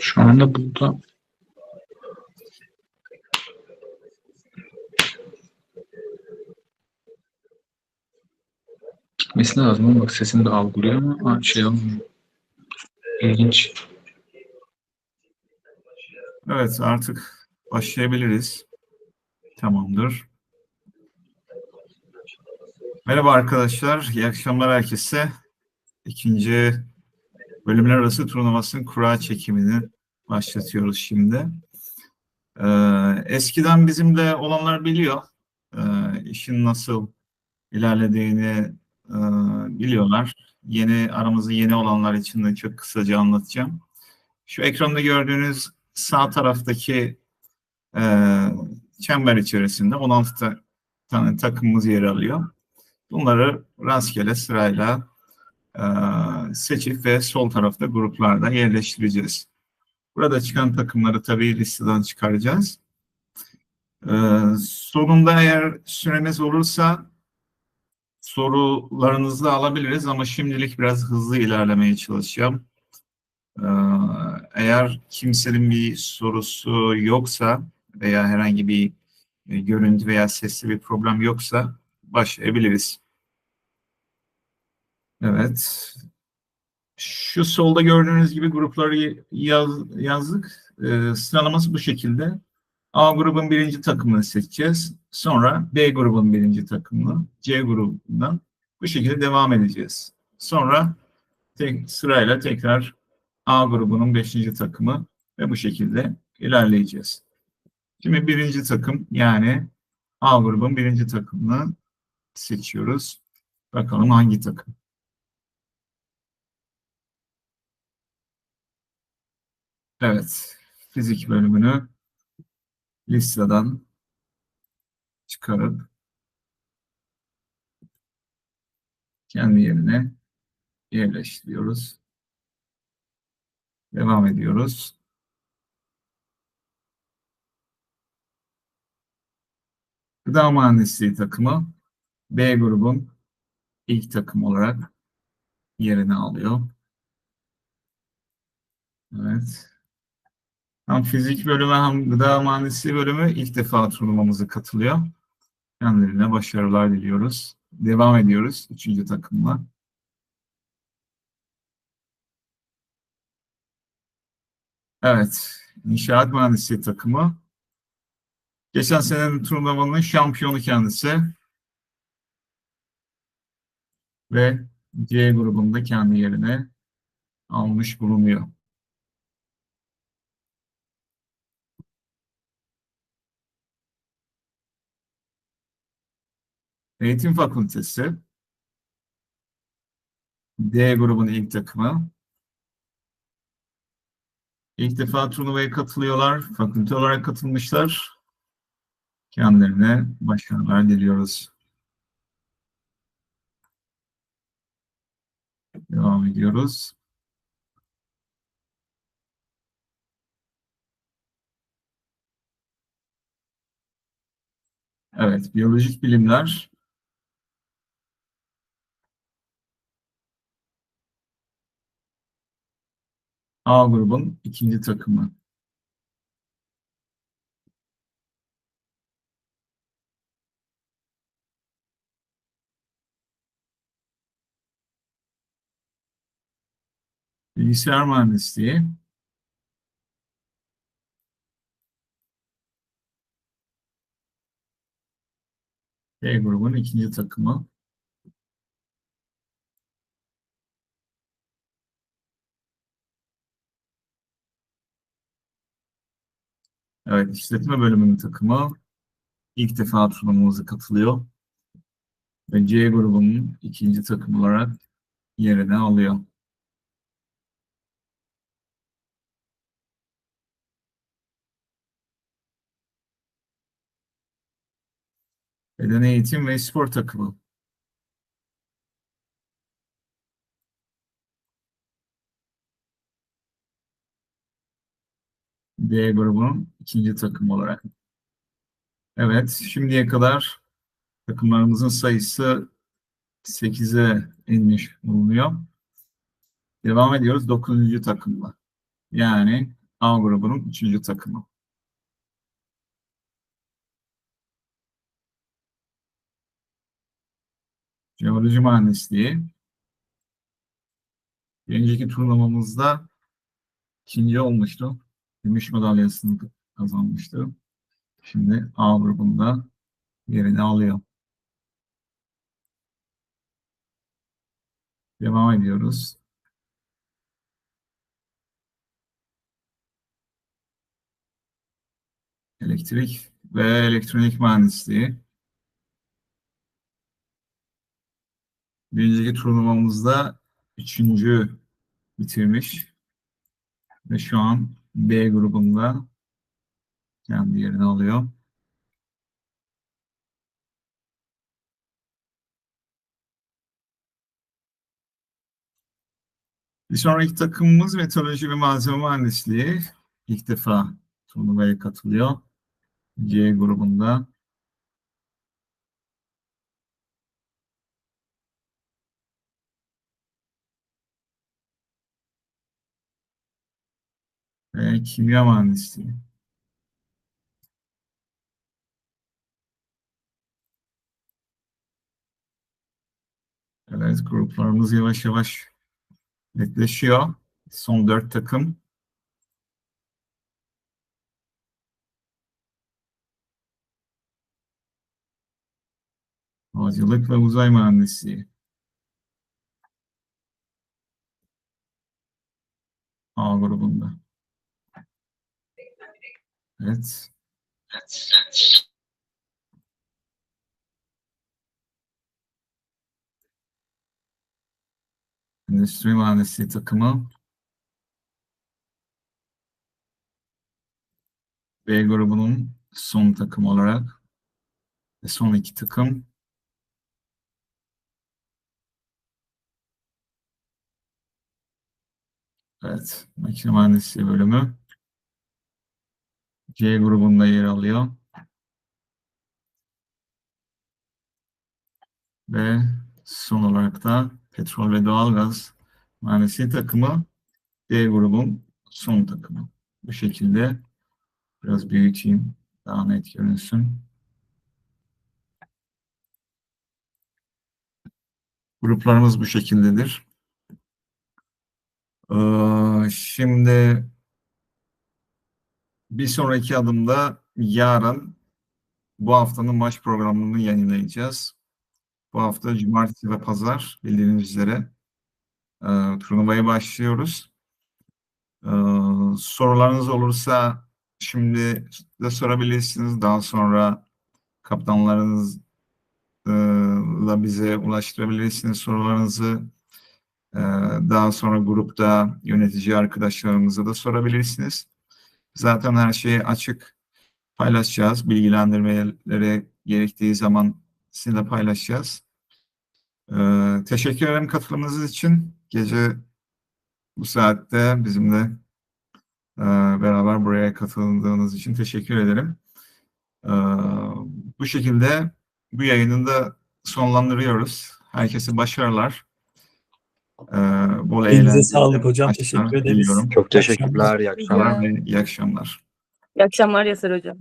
Şu anda burada Gitmesi lazım ama bak sesini de algılıyor ama ha, şey olmuyor. İlginç. Evet artık başlayabiliriz. Tamamdır. Merhaba arkadaşlar. İyi akşamlar herkese. İkinci bölümler arası turnuvasının kura çekimini başlatıyoruz şimdi. Ee, eskiden bizimle olanlar biliyor. Ee, işin nasıl ilerlediğini e, biliyorlar. Yeni aramızda yeni olanlar için de çok kısaca anlatacağım. Şu ekranda gördüğünüz sağ taraftaki e, çember içerisinde 16 ta- tane takımımız yer alıyor. Bunları rastgele sırayla seçip ve sol tarafta gruplarda yerleştireceğiz. Burada çıkan takımları tabii listeden çıkaracağız. E, sonunda eğer süremiz olursa sorularınızı da alabiliriz ama şimdilik biraz hızlı ilerlemeye çalışacağım. Ee, Eğer kimsenin bir sorusu yoksa veya herhangi bir e, görüntü veya sesli bir problem yoksa başlayabiliriz. Evet. Şu solda gördüğünüz gibi grupları yaz- yazdık. Ee, sıralaması bu şekilde. A grubun birinci takımını seçeceğiz. Sonra B grubun birinci takımını, C grubundan bu şekilde devam edeceğiz. Sonra tek, sırayla tekrar A grubunun beşinci takımı ve bu şekilde ilerleyeceğiz. Şimdi birinci takım yani A grubun birinci takımını seçiyoruz. Bakalım hangi takım? Evet, fizik bölümünü listeden çıkarıp kendi yerine yerleştiriyoruz. Devam ediyoruz. Gıda mühendisliği takımı B grubun ilk takım olarak yerini alıyor. Evet. Hem fizik bölümü hem gıda mühendisliği bölümü ilk defa turnuvamıza katılıyor. Kendilerine başarılar diliyoruz. Devam ediyoruz üçüncü takımla. Evet, İnşaat Mühendisliği takımı. Geçen senenin turnuvanın şampiyonu kendisi. Ve C grubunda kendi yerine almış bulunuyor. Eğitim Fakültesi. D grubun ilk takımı. İlk defa turnuvaya katılıyorlar. Fakülte olarak katılmışlar. Kendilerine başarılar diliyoruz. Devam ediyoruz. Evet, biyolojik bilimler. A grubun ikinci takımı. Bilgisayar mühendisliği. B grubun ikinci takımı. Evet, işletme bölümünün takımı ilk defa turnuvamıza katılıyor. Ve C grubunun ikinci takım olarak yerini alıyor. Beden eğitim ve spor takımı. D grubunun ikinci takım olarak. Evet, şimdiye kadar takımlarımızın sayısı 8'e inmiş bulunuyor. Devam ediyoruz 9. takımla. Yani A grubunun üçüncü takımı. Jeoloji mühendisliği. Önceki turnuvamızda ikinci olmuştu. Gümüş madalyasını kazanmıştı. Şimdi A grubunda yerini alıyor. Devam ediyoruz. Elektrik ve elektronik mühendisliği. Bir önceki turnuvamızda üçüncü bitirmiş. Ve şu an B grubunda kendi yerini alıyor. Bir sonraki takımımız meteoroloji ve malzeme mühendisliği. İlk defa turnuvaya katılıyor. C grubunda. Ve kimya mühendisliği. Evet, gruplarımız yavaş yavaş netleşiyor. Son dört takım. Havacılık ve uzay mühendisliği. A grubunda. Evet. Endüstri mühendisliği takımı. B grubunun son takım olarak ve son iki takım Evet, makine mühendisliği bölümü C grubunda yer alıyor. Ve son olarak da petrol ve doğalgaz mühendisliği takımı D grubun son takımı. Bu şekilde biraz büyüteyim. Daha net görünsün. Gruplarımız bu şekildedir. Ee, şimdi bir sonraki adımda yarın bu haftanın maç programını yayınlayacağız. Bu hafta cumartesi ve pazar bildiğiniz üzere e, turnuvaya başlıyoruz. E, sorularınız olursa şimdi de sorabilirsiniz. Daha sonra kaptanlarınızla bize ulaştırabilirsiniz sorularınızı. E, daha sonra grupta yönetici arkadaşlarımıza da sorabilirsiniz. Zaten her şeyi açık paylaşacağız. Bilgilendirmeleri gerektiği zaman sizinle paylaşacağız. Ee, teşekkür ederim katılımınız için. Gece bu saatte bizimle e, beraber buraya katıldığınız için teşekkür ederim. Ee, bu şekilde bu yayını da sonlandırıyoruz. Herkese başarılar. Ee, bol sağlık hocam. Teşekkür ederiz. diliyorum. Çok teşekkürler. İyi akşamlar. Ve iyi akşamlar. İyi akşamlar Yasar Hocam.